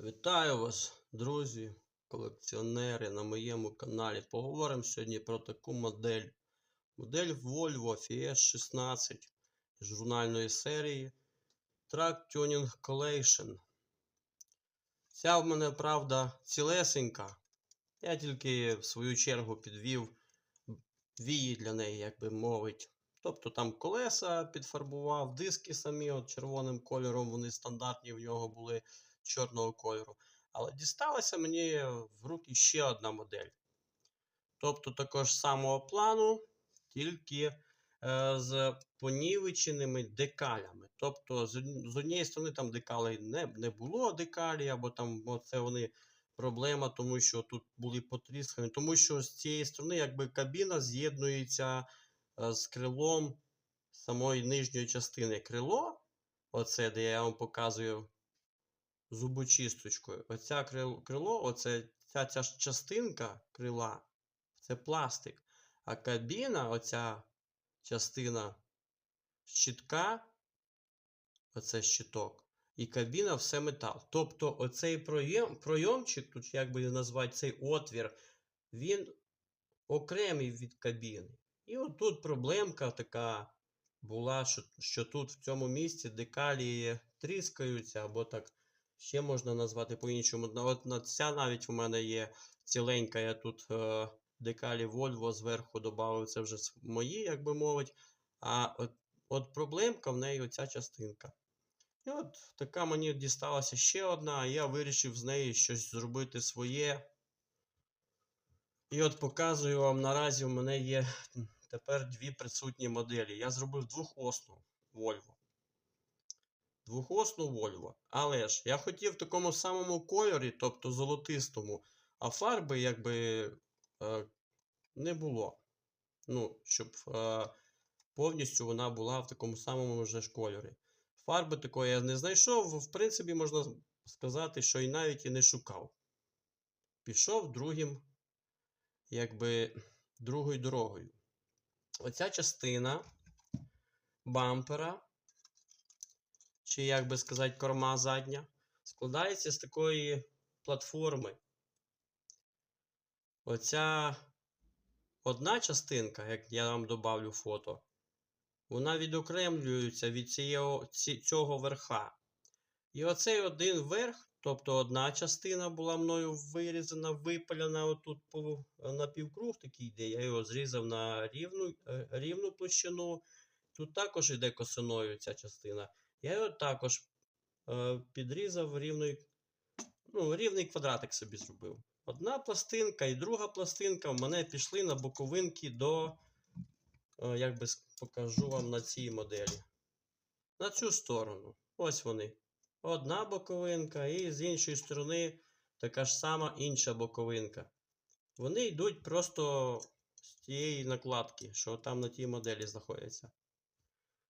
Вітаю вас, друзі, колекціонери на моєму каналі. Поговоримо сьогодні про таку модель. Модель Volvo FS 16 з журнальної серії Track Tuning Collection. Ця в мене, правда, цілесенька. Я тільки в свою чергу підвів вії для неї, як би мовить. Тобто там колеса підфарбував, диски самі от червоним кольором, вони стандартні в нього були чорного кольору. Але дісталася мені в руки ще одна модель. Тобто також самого плану, тільки е, з понівеченими декалями. Тобто, з, з однієї сторони, там декалей не, не було декалі, або там це вони проблема, тому що тут були потріскані, тому що з цієї сторони, якби кабіна з'єднується е, з крилом самої нижньої частини. Крило, оце, де я вам показую зубочисточкою. Оця крило, оце, ця, ця частинка крила, це пластик. А кабіна, оця частина щитка, оце щиток, і кабіна все метал. Тобто оцей пройом, пройомчик, тут як би назвати цей отвір, він окремий від кабіни. І отут проблемка така була, що, що тут в цьому місці декалі тріскаються, або так ще можна назвати по-іншому. От ця навіть у мене є ціленька, я тут е, декалі Volvo зверху додав, це вже мої, як би мовить. А от, от проблемка в неї оця частинка. І от така мені дісталася ще одна, я вирішив з неї щось зробити своє. І от показую вам наразі у мене є тепер дві присутні моделі. Я зробив двохосну Volvo. Двохосну Volvo. Але ж я хотів в такому самому кольорі, тобто золотистому, а фарби якби е, не було. Ну, щоб е, повністю вона була в такому самому ж кольорі. Фарби такої я не знайшов. В принципі, можна сказати, що і навіть і не шукав. Пішов другим, якби другою дорогою. Оця частина бампера, чи як би сказати, корма задня, складається з такої платформи. Оця одна частинка, як я вам добавлю фото, вона відокремлюється від ці- цього верха. І оцей один верх, тобто одна частина була мною вирізана, випалена отут по напівкруг такий йде. Я його зрізав на рівну, е, рівну площину. Тут також йде косиною ця частина. Я його також е, підрізав рівний, ну, рівний квадратик собі зробив. Одна пластинка і друга пластинка в мене пішли на боковинки до, е, як би покажу вам на цій моделі. На цю сторону. Ось вони. Одна боковинка, і з іншої сторони така ж сама інша боковинка. Вони йдуть просто з тієї накладки, що там на тій моделі знаходяться.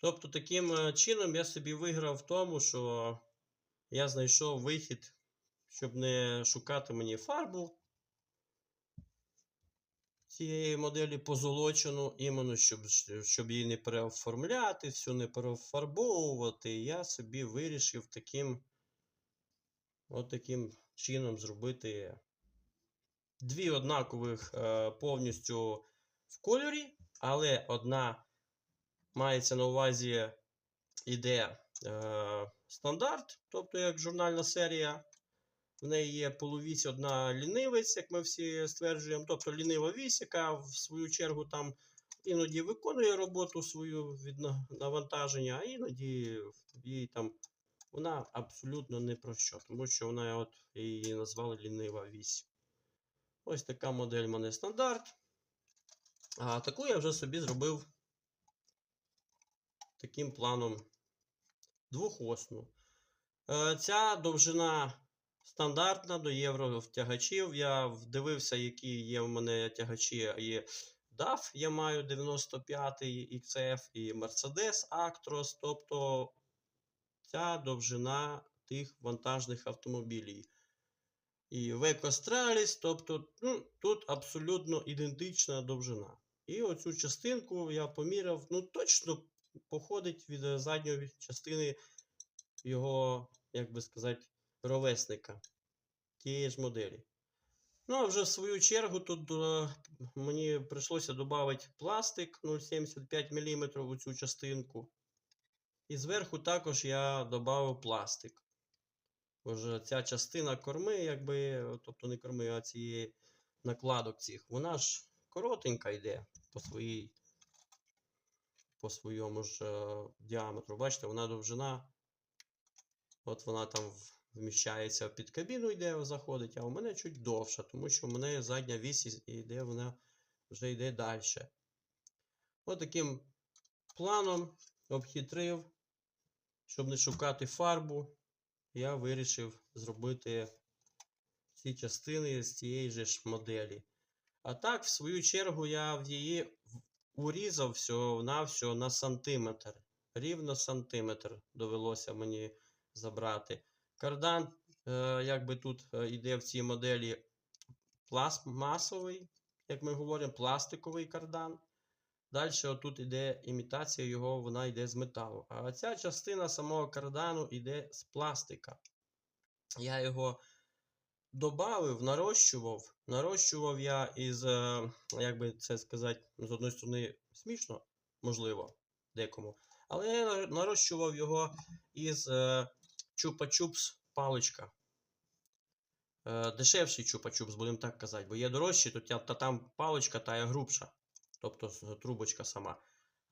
Тобто, таким е, чином я собі виграв в тому, що я знайшов вихід, щоб не шукати мені фарбу цієї моделі позолочену, іменно щоб, щоб її не переоформляти, всю не перефарбовувати. Я собі вирішив таким, от таким чином зробити дві однакових е, повністю в кольорі, але одна мається на увазі іде е, стандарт, тобто як журнальна серія. В неї є половісь одна лінивець, як ми всі стверджуємо. Тобто лінива вісь, яка в свою чергу там іноді виконує роботу свою від навантаження, а іноді їй там вона абсолютно не про що, тому що вона от її назвали лінива вісь. Ось така модель в мене стандарт. А таку я вже собі зробив таким планом двохосну. Е, Ця довжина стандартна до євро втягачів. Я вдивився, які є в мене тягачі. Є DAF, я маю 95-й XF і Mercedes Actros. Тобто ця довжина тих вантажних автомобілів. І Stralis, тобто ну, тут абсолютно ідентична довжина. І оцю частинку я поміряв, ну точно походить від е, задньої частини його, як би сказати, ровесника тієї ж моделі. Ну, а вже в свою чергу тут е, мені прийшлося додати пластик 0,75 мм у цю частинку. І зверху також я додав пластик. Боже, ця частина корми, якби, тобто не корми, а цієї накладок цих, вона ж коротенька йде по своїй, по своєму ж е, діаметру. Бачите, вона довжина. От вона там вміщається під кабіну, йде, заходить, а у мене чуть довша, тому що у мене задня вісь йде, вона вже йде далі. От таким планом обхитрив, щоб не шукати фарбу, я вирішив зробити ці частини з цієї ж моделі. А так, в свою чергу, я в її в- урізав всього на всього на сантиметр. Рівно сантиметр довелося мені забрати. Кардан, е, якби тут е, йде в цій моделі пластмасовий, як ми говоримо, пластиковий кардан. Далі отут йде імітація його, вона йде з металу. А ця частина самого кардану йде з пластика. Я його добавив, нарощував. Нарощував я із, е, як би це сказати, з одної сторони смішно, можливо, декому. Але я нарощував його із е, чупа-чупс паличка. Е, дешевший чупа-чупс, будемо так казати, бо є дорожчі, то та там паличка та є грубша, тобто трубочка сама.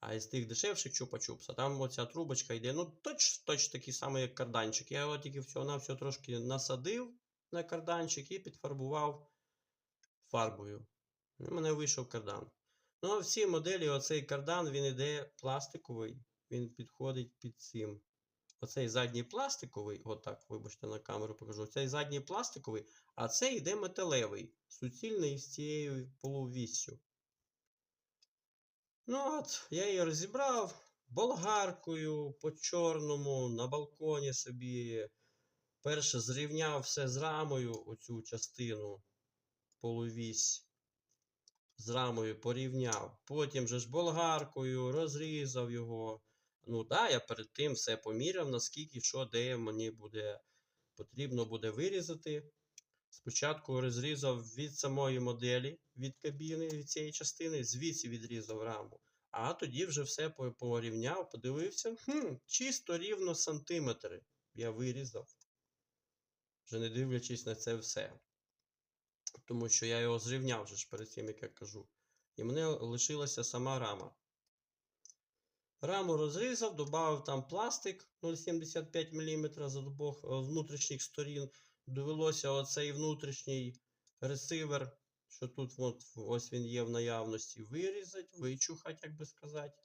А із тих дешевших чупа-чупса, там оця трубочка йде, ну точ, точ такий самий, як карданчик. Я його тільки всього на всього трошки насадив на карданчик і підфарбував фарбою. В мене вийшов кардан. Ну, а в моделі оцей кардан він іде пластиковий, він підходить під цим. Оцей задній пластиковий, отак, вибачте, на камеру покажу. Цей задній пластиковий, а цей йде металевий, суцільний з цією полувіссю. Ну от, я її розібрав болгаркою по чорному на балконі собі. Перше зрівняв все з рамою, оцю частину полувісь. З рамою порівняв. Потім же ж болгаркою розрізав його. Ну да, я перед тим все поміряв, наскільки що, де мені буде потрібно буде вирізати. Спочатку розрізав від самої моделі, від кабіни, від цієї частини, звідси відрізав раму. А тоді вже все порівняв, подивився. Хм, чисто рівно сантиметри я вирізав. Вже не дивлячись на це все. Тому що я його зрівняв вже ж перед тим, як я кажу. І мене лишилася сама рама. Раму розрізав, додав там пластик 0,75 мм з обох е, внутрішніх сторін. Довелося оцей внутрішній ресивер, що тут от, ось він є в наявності, вирізати, вичухати, як би сказати.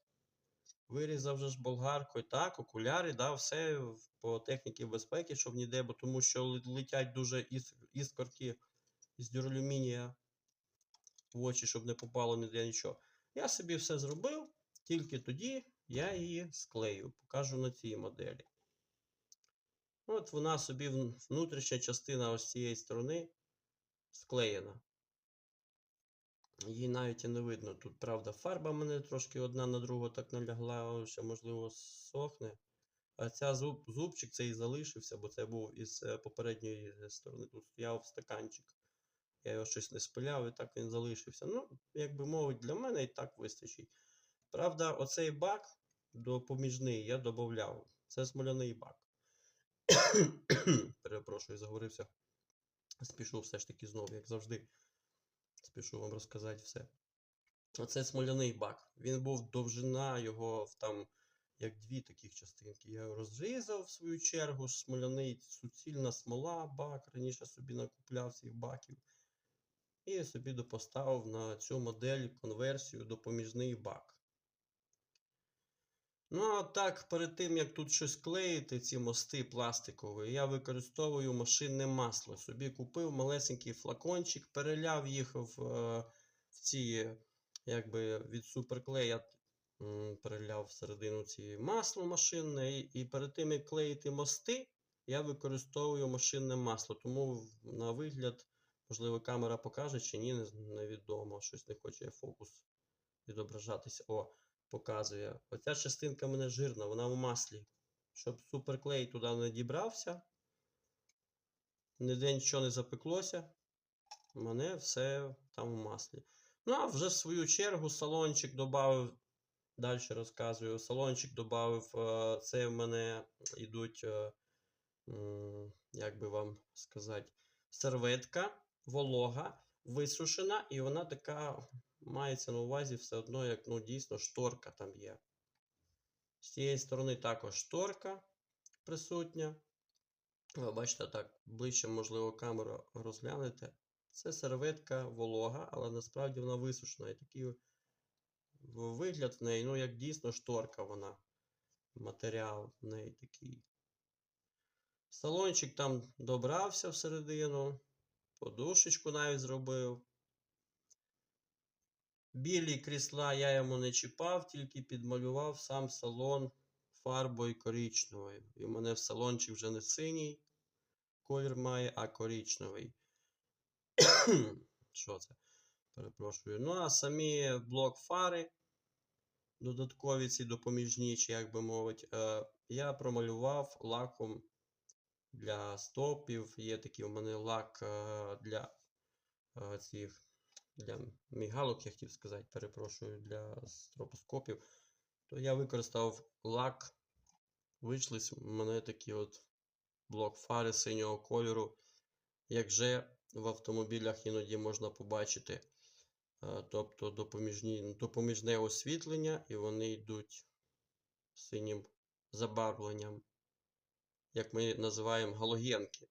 Вирізав вже ж болгаркою, так, окуляри, да, все по техніці безпеки, щоб ніде, бо тому що летять дуже іскорки з дюралюмінія в очі, щоб не попало ніде нічого. Я собі все зробив, тільки тоді я її склею, покажу на цій моделі. От вона собі внутрішня частина ось цієї сторони склеєна. Її навіть і не видно. Тут, правда, фарба мене трошки одна на другу так налягла, ще, можливо, сохне. А ця зуб, зубчик цей залишився, бо це був із е, попередньої е, сторони. Тут стояв стаканчик. Я його щось не спиляв, і так він залишився. Ну, як би мовить, для мене і так вистачить. Правда, оцей бак допоміжний я додавав. Це смоляний бак. Перепрошую, заговорився. Спішу все ж таки знову, як завжди. Спішу вам розказати все. Оце смоляний бак. Він був довжина його там, як дві таких частинки. Я розрізав в свою чергу. Смоляний суцільна смола, бак. Раніше собі накупляв цих баків. І собі допоставив на цю модель конверсію допоміжний бак. Ну, а так, перед тим, як тут щось клеїти, ці мости пластикові, я використовую машинне масло. Собі купив малесенький флакончик, переляв їх в, е, в ці, якби від суперклея переляв всередину ці масло машинне. І, і перед тим, як клеїти мости, я використовую машинне масло. Тому на вигляд, можливо, камера покаже чи ні, невідомо. Щось не хоче фокус відображатися. О, показує. Оця частинка мене жирна, вона в маслі. Щоб суперклей туди не дібрався, ніде нічого не запеклося. Мене все там в маслі. Ну, а вже в свою чергу салончик додав. Далі розказую. Салончик додав. Це в мене йдуть, е, як би вам сказати, серветка, волога, висушена, і вона така мається на увазі все одно, як ну, дійсно шторка там є. З цієї сторони також шторка присутня. Ви бачите, так, ближче, можливо, камеру розглянете. Це серветка волога, але насправді вона висушена. І такий вигляд в неї, ну, як дійсно шторка вона. Матеріал в неї такий. Салончик там добрався всередину. Подушечку навіть зробив. Білі крісла я йому не чіпав, тільки підмалював сам салон фарбою коричневою. І в мене в салончик вже не синій колір має, а коричневий. Що це? Перепрошую. Ну, а самі блок фари, додаткові ці допоміжні, чи як би мовити, е, я промалював лаком для стопів. Є такий у мене лак е, для е, цих для мігалок, я хотів сказати, перепрошую, для стробоскопів. То я використав лак. Вийшли в мене такі от блок фари синього кольору. Як же в автомобілях іноді можна побачити. Е, Тобто допоміжні, допоміжне освітлення, і вони йдуть синім забарвленням, як ми називаємо галогенки.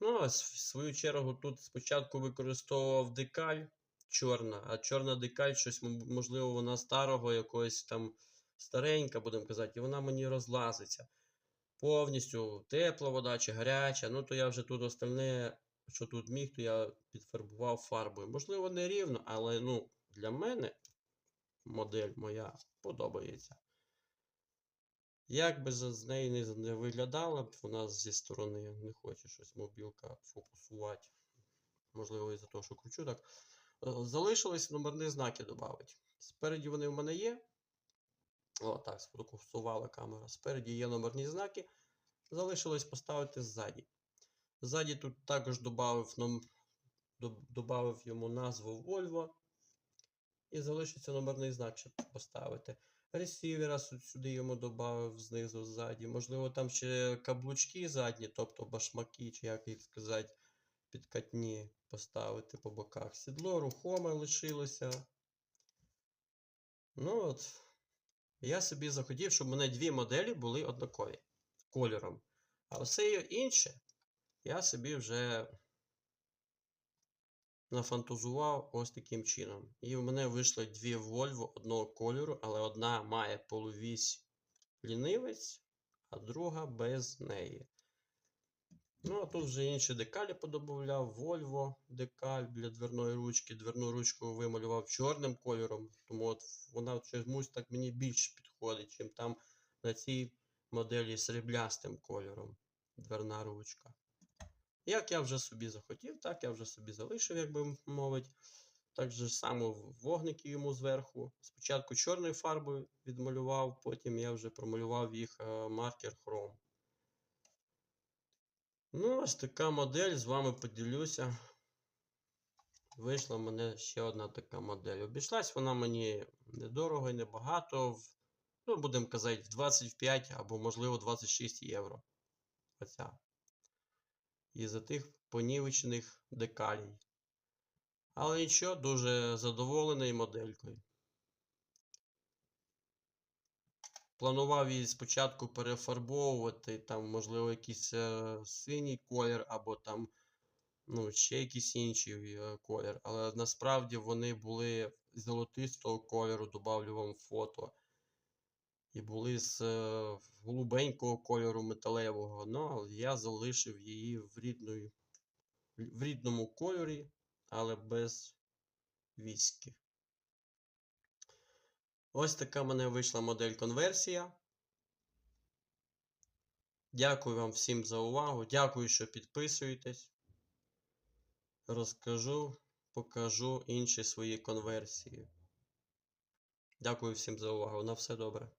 Ну, а в свою чергу тут спочатку використовував декаль чорна, а чорна декаль, щось, можливо, вона старого якогось там старенька, будемо казати, і вона мені розлазиться. Повністю тепла вода чи гаряча. Ну, то я вже тут остальне, що тут міг, то я підфарбував фарбою. Можливо, не рівно, але ну, для мене модель моя подобається. Як би з неї не, виглядала вона зі сторони, не хоче щось мобілка фокусувати. Можливо, із-за того, що кручу так. Е, Залишилось номерні знаки додати. Спереді вони в мене є. О, так, сфокусувала камера. Спереді є номерні знаки. Залишилось поставити ззаді. Ззаді тут також додав, ном... до- йому назву Volvo. І залишиться номерний знак, щоб поставити. Ресівера сюди йому додав знизу ззаді. Можливо, там ще каблучки задні, тобто башмаки, чи як їх сказати, підкатні поставити по боках. Сідло рухоме лишилося. Ну от. Я собі захотів, щоб у мене дві моделі були однакові кольором. А все інше я собі вже нафантазував ось таким чином. І в мене вийшли дві Volvo одного кольору, але одна має полувісь лінивець, а друга без неї. Ну, а тут вже інші декалі подобавляв. Volvo декаль для дверної ручки. Дверну ручку вималював чорним кольором, тому от вона чомусь так мені більше підходить, чим там на цій моделі сріблястим кольором дверна ручка. Як я вже собі захотів, так я вже собі залишив, як би мовити. Так же само вогники йому зверху. Спочатку чорною фарбою відмалював, потім я вже промалював їх е, маркер хром. Ну, ось така модель, з вами поділюся. Вийшла в мене ще одна така модель. Обійшлась вона мені недорого і небагато. Ну, будемо казати, в 25 або, можливо, 26 євро. Оця. Із-за тих понівечених декалій. Але нічого, дуже задоволений моделькою. Планував її спочатку перефарбовувати, там, можливо, якийсь е, синій колір, або там ну, ще якийсь інший е, колір. Але насправді вони були золотистого кольору, добавлю вам фото. І були з е, голубенького кольору металевого. Але я залишив її в, рідної, в рідному кольорі, але без віськи. Ось така в мене вийшла модель конверсія. Дякую вам всім за увагу. Дякую, що підписуєтесь. Розкажу, покажу інші свої конверсії. Дякую всім за увагу. На все добре.